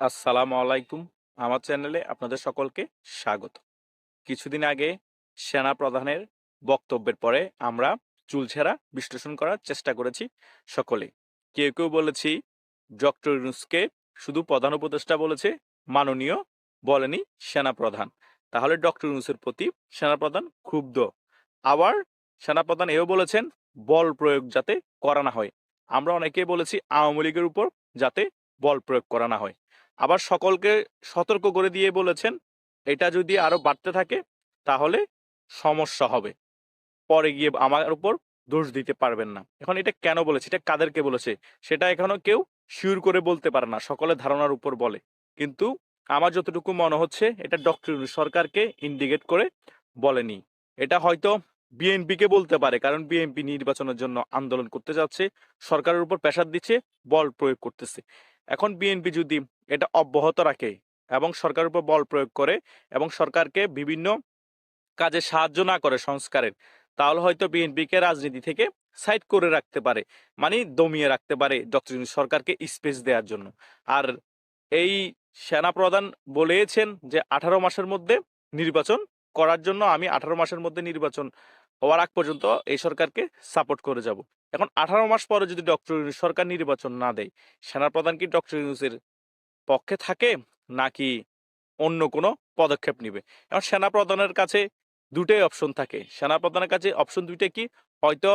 আসসালামু আলাইকুম। আমার চ্যানেলে আপনাদের সকলকে স্বাগত। কিছুদিন আগে সেনা প্রধানের বক্তব্যের পরে আমরা চুলছেরা বিশ্লেষণ করার চেষ্টা করেছি সকলে। কেউ কেউ বলেছি, ডক্টর ইউনুসকে শুধু প্রধান উপদেষ্টা বলেছে, মাননীয় বলেনি সেনা প্রধান। তাহলে ডক্টর ইউনুসের প্রতি সেনা প্রধান ক্ষুব্ধ। আবার সেনা প্রধান এও বলেছেন, বল প্রয়োগ যাতে করা না হয়। আমরা অনেকেই বলেছি, আওয়ামী লীগের উপর যাতে বল প্রয়োগ করা না হয়। আবার সকলকে সতর্ক করে দিয়ে বলেছেন, এটা যদি আরও বাড়তে থাকে, তাহলে সমস্যা হবে। পরে গিয়ে আমার উপর দোষ দিতে পারবেন না। এখন এটা কেন বলেছে? এটা কাদেরকে বলেছে? সেটা এখনও কেউ শিওর করে বলতে পারে না সকলে ধারণার উপর বলে। কিন্তু আমার যতটুকু মনে হচ্ছে, এটা ডক্টর সরকারকে ইন্ডিকেট করে বলেনি। এটা হয়তো বিএনপিকে বলতে পারে, কারণ বিএনপি নির্বাচনের জন্য আন্দোলন করতে যাচ্ছে, সরকারের উপর প্রেশার দিচ্ছে, বল প্রয়োগ করতেছে। এখন বিএনপি যদি এটা অব্যাহত রাখে এবং সরকারের উপর বল প্রয়োগ করে এবং সরকারকে বিভিন্ন কাজে সাহায্য না করে সংস্কারের। তাহলে হয়তো বিএনপিকে রাজনীতি থেকে সাইড করে রাখতে পারে মানে দমিয়ে রাখতে পারে ডক্টর সরকারকে স্পেস দেওয়ার জন্য। আর এই সেনা প্রধান বলেছেন যে আঠারো মাসের মধ্যে নির্বাচন করার জন্য আমি আঠারো মাসের মধ্যে নির্বাচন হওয়ার আগ পর্যন্ত এই সরকারকে সাপোর্ট করে যাব। এখন আঠারো মাস পরে যদি ডক্টর সরকার নির্বাচন না দেয়, সেনাপ্রধান কি ডক্টর ইউনুসের পক্ষে থাকে নাকি অন্য কোনো পদক্ষেপ নিবে? এখন সেনাপ্রধানের কাছে দুটোই অপশন থাকে। সেনাপ্রধানের কাছে অপশন দুইটা কি? হয়তো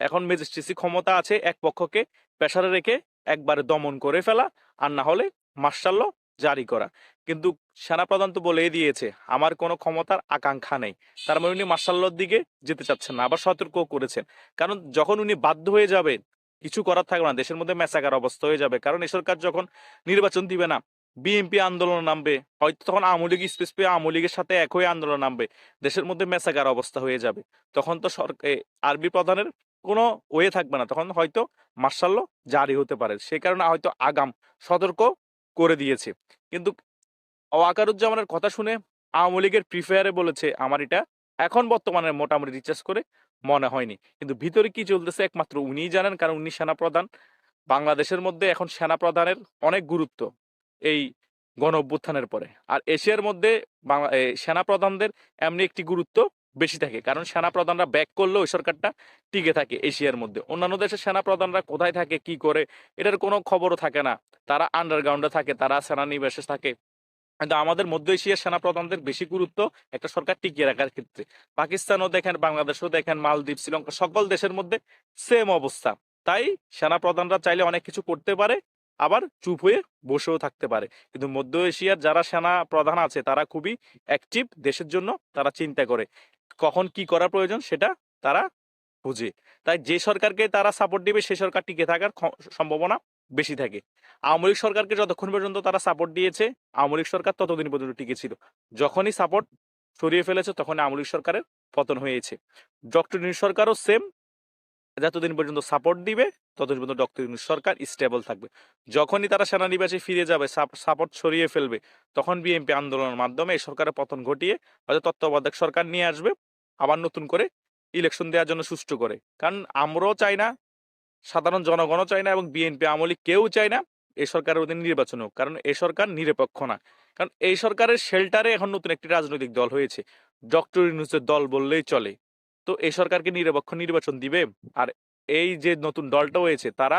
এখন ম্যাজিস্ট্রেসি ক্ষমতা আছে এক পক্ষকে প্রেসারে রেখে একবারে দমন করে ফেলা আর না হলে মার্শাল্য জারি করা। কিন্তু সেনাপ্রধান তো বলেই দিয়েছে, আমার কোনো ক্ষমতার আকাঙ্ক্ষা নেই। তার মানে উনি মার্শাল্লর দিকে যেতে চাচ্ছেন না, আবার সতর্কও করেছেন। কারণ যখন উনি বাধ্য হয়ে যাবেন কিছু করার থাকবে না, দেশের মধ্যে মেসাকার অবস্থা হয়ে যাবে। কারণ এই সরকার যখন নির্বাচন দিবে না বিএনপি আন্দোলন নামবে, হয়তো তখন আওয়ামী লীগ স্পেস পেয়ে আওয়ামী লীগের সাথে এক হয়ে আন্দোলন নামবে, দেশের মধ্যে মেসাকার অবস্থা হয়ে যাবে। তখন তো সরকার আরবি প্রধানের কোনো ওয়ে থাকবে না, তখন হয়তো মার্শাল্য জারি হতে পারে। সে কারণে হয়তো আগাম সতর্ক করে দিয়েছে। কিন্তু ওয়াকারুজ্জামানের কথা শুনে আওয়ামী লীগের প্রিফেয়ারে বলেছে, আমার এটা এখন বর্তমানে মোটামুটি রিচার্জ করে মনে হয়নি। কিন্তু ভিতরে কি চলতেছে একমাত্র উনিই জানেন, কারণ উনি সেনাপ্রধান। বাংলাদেশের মধ্যে এখন সেনাপ্রধানের অনেক গুরুত্ব এই গণ অভ্যুত্থানের পরে। আর এশিয়ার মধ্যে বাংলা সেনাপ্রধানদের এমনি একটি গুরুত্ব বেশি থাকে। কারণ সেনাপ্রধানরা ব্যাক করলেও ওই সরকারটা টিকে থাকে এশিয়ার মধ্যে। অন্যান্য দেশের সেনাপ্রধানরা কোথায় থাকে, কি করে, এটার কোনো খবরও থাকে না। তারা আন্ডারগ্রাউন্ডে থাকে, তারা সেনানিবাসে থাকে। কিন্তু আমাদের মধ্য এশিয়ার সেনাপ্রধানদের বেশি গুরুত্ব একটা সরকার টিকিয়ে রাখার ক্ষেত্রে। পাকিস্তানও দেখেন, বাংলাদেশও দেখেন, মালদ্বীপ, শ্রীলঙ্কা, সকল দেশের মধ্যে সেম অবস্থা। তাই সেনাপ্রধানরা চাইলে অনেক কিছু করতে পারে, আবার চুপ হয়ে বসেও থাকতে পারে। কিন্তু মধ্য এশিয়ার যারা সেনা প্রধান আছে, তারা খুবই অ্যাক্টিভ দেশের জন্য তারা চিন্তা করে, কখন কি করা প্রয়োজন সেটা তারা বুঝে। তাই যে সরকারকে তারা সাপোর্ট দিবে সেই সরকার টিকে থাকার সম্ভাবনা বেশি থাকে। আওয়ামী লীগ সরকারকে যতক্ষণ পর্যন্ত তারা সাপোর্ট দিয়েছে, আওয়ামী লীগ সরকার ততদিন পর্যন্ত টিকে ছিল। যখনই সাপোর্ট সরিয়ে ফেলেছে তখন আওয়ামী লীগ সরকারের পতন হয়েছে। ডক্টর ইউনূস সরকারও সেম যতদিন পর্যন্ত সাপোর্ট দিবে, ততদিন পর্যন্ত ডক্টর ইউনূস সরকার স্টেবল থাকবে। যখনই তারা সেনানিবাসে ফিরে যাবে সাপোর্ট সরিয়ে ফেলবে, তখন বিএনপি আন্দোলনের মাধ্যমে এই সরকারের পতন ঘটিয়ে হয়তো তত্ত্বাবধায়ক সরকার নিয়ে আসবে, আবার নতুন করে ইলেকশন দেওয়ার জন্য সুষ্ঠু করে। কারণ আমরাও চাই না সাধারণ জনগণও চায় না এবং বিএনপি আমলি কেউ চায় না এই সরকারের অধীনে নির্বাচন হোক। কারণ এই সরকার নিরপেক্ষ না। কারণ এই সরকারের শেল্টারে এখন নতুন একটি রাজনৈতিক দল হয়েছে। ডক্টর ইউনুসের দল বললেই চলে। তো এই সরকারকে নিরপেক্ষ নির্বাচন দিবে। আর এই যে নতুন দলটা হয়েছে, তারা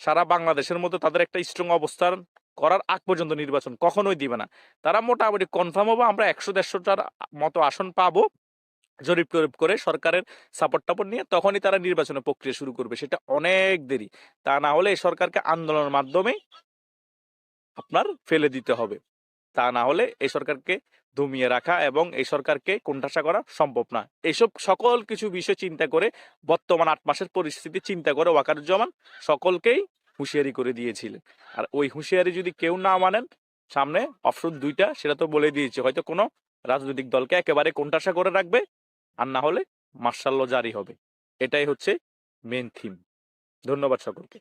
সারা বাংলাদেশের মধ্যে তাদের একটা স্ট্রং অবস্থান করার আগ পর্যন্ত নির্বাচন কখনোই দিবে না। তারা মোটামুটি কনফার্ম হব, আমরা একশো দেড়শোটার মতো আসন পাবো। জরিপ টরিপ করে সরকারের সাপোর্ট টাপোর্ট নিয়ে তখনই তারা নির্বাচনের প্রক্রিয়া শুরু করবে। সেটা অনেক দেরি। তা না হলে এই সরকারকে আন্দোলনের মাধ্যমে আপনার ফেলে দিতে হবে। তা না হলে এই সরকারকে দমিয়ে রাখা এবং এই সরকারকে কোণঠাসা করা সম্ভব না। এইসব সকল কিছু বিষয় চিন্তা করে বর্তমান আট মাসের পরিস্থিতি চিন্তা করে ওয়াকারুজ্জামান সকলকেই হুঁশিয়ারি করে দিয়েছিলেন। আর ওই হুঁশিয়ারি যদি কেউ না মানেন, সামনে অপশন দুইটা সেটা তো বলে দিয়েছে। হয়তো কোনো রাজনৈতিক দলকে একেবারে কোণঠাসা করে রাখবে আর না হলে মার্শাল্ল জারি হবে। এটাই হচ্ছে মেন থিম ধন্যবাদ সকলকে।